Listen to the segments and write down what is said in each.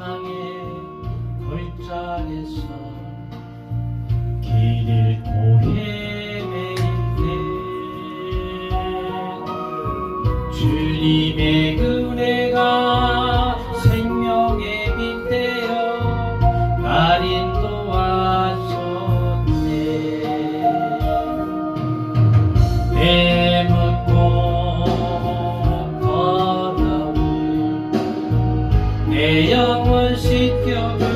사랑의 골짜기에서 길 잃고 헤매인데 주님의 은혜가 생명의 빛 되어 날 인도하셨네. 내묻고 내 영원 시며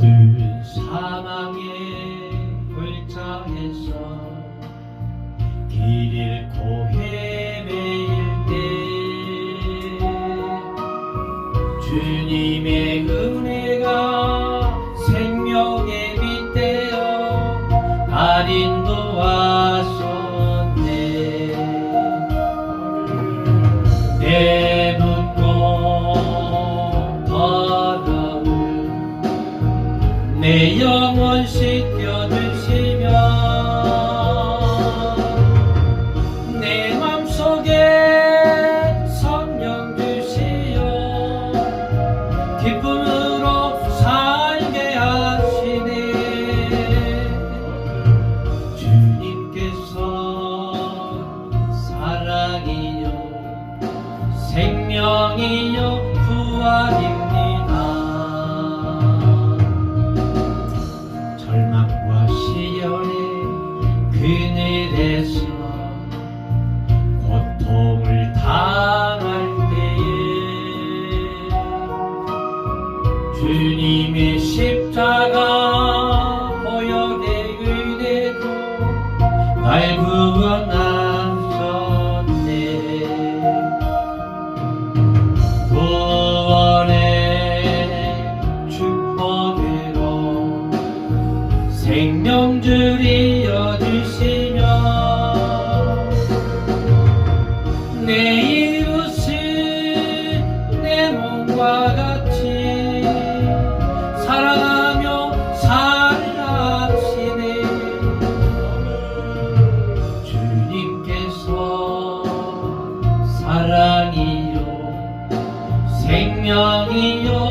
어두운 사망의 내 영혼 씻겨주시며 내 맘속에 성령 주시어 기쁨으로 살게 하시네. 주님께서 사랑이요 생명이요 부활입니 주님의 십자가 보혈의 은혜로 날 구원하시네 사랑이요. 생명이요.